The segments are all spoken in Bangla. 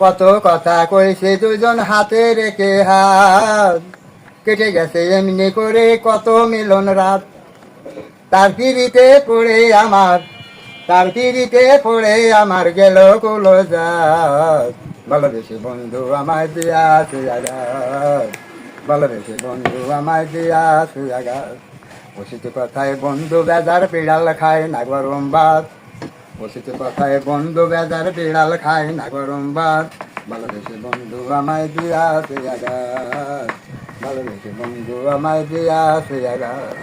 কত কথা কইছে দুজন হাতে রেখে হাত। কেটে গেছে এমনি করে কত মিলন রাত। তার পিড়িতে পড়ে আমার, তার পিড়িতে পড়ে আমার গেল কুলো যাত ভালোবেসে বন্ধু আমায় দিয়া সুয়াগাত। ভালোবেসে বন্ধু আমায় দিয়া সুয়াগাত। বসিতে কথায় বন্ধু বেজার পিড়াল খায় না গরম ভাত। বসিতে কথায় বন্ধু বেজার বিড়াল খায় না গরম ভাত। ভালোবেসে বন্ধু আমায় দিয়া সুয়াগাত ভালোবেসে বন্ধু আমায় দিয়া সুয়াগাত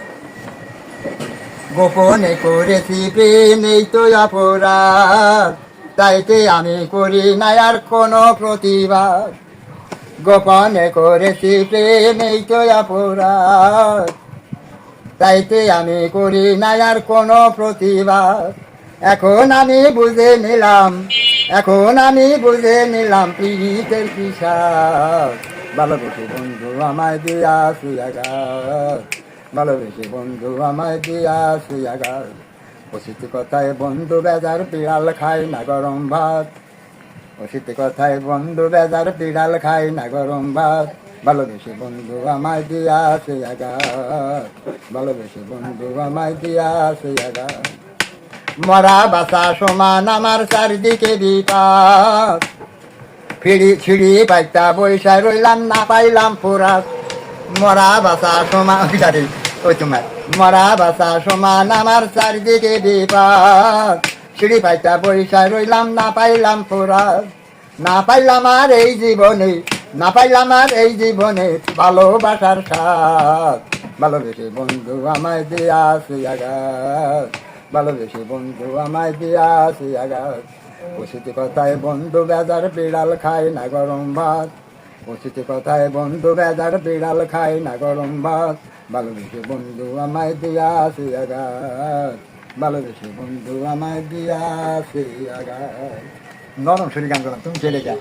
গোপনে করেছি প্রেম, এই তো অপরাধ। তাইতে আমি করি না আর কোনো প্রতিবাদ। গোপনে করেছি প্রেম, এই তো অপরাধ। তাইতে আমি করি না আর কোনো প্রতিবাদ। এখন আমি বুঝে নিলাম, এখন আমি বুঝে নিলাম পীড়িতের পিসাব। ভালোবেসে বন্ধু আমায় দিয়া সুয়াগার ভালোবেসে বন্ধু আমায় দিয়া সুয়াগার অসিত কথায় বন্ধু বেজার বিড়াল খায় না গরম ভাত। অসিত কথায় বন্ধু বেজার বিড়াল খায় না গরম ভাত। ভালোবেসে বন্ধু আমায় দিয়া সুয়াগার ভালোবেসে বন্ধু আমায় দিয়া সুয়াগার মরা বাসা সমান আমার চারিদিকে বিপাক। ফিরি ছিড়ি পাইতা বৈশা রইলাম, না পাইলাম ফুরাত মরা বাসা সমান গাড়ি ওই তোমার। মরা বাসা সমান আমার চারিদিকে বিপাক। সিঁড়ি পাইতা বৈশা রইলাম, না পাইলাম ফুরাত না পাইলাম আর এই জীবনে, না পাইলাম আর এই জীবনে ভালোবাসার সাথ ভালোবেসে বন্ধু আমায় দিয়া সুয়াগাত ভালোবেসে বন্ধু আমায় দিয়া সুয়াগাত বসিতে কথায় বন্ধু বেজার বিড়াল খায় না গরম ভাত। বসিতে কথায় বন্ধু বেজার বিড়াল খায় না গরম ভাত। ভালোবেসে বন্ধু আমায় দিয়া সুয়াগাত ভালোবেসে বন্ধু আমায় দিয়া সুয়াগাত নরম শরীর গান করলাম তুমি চলে যা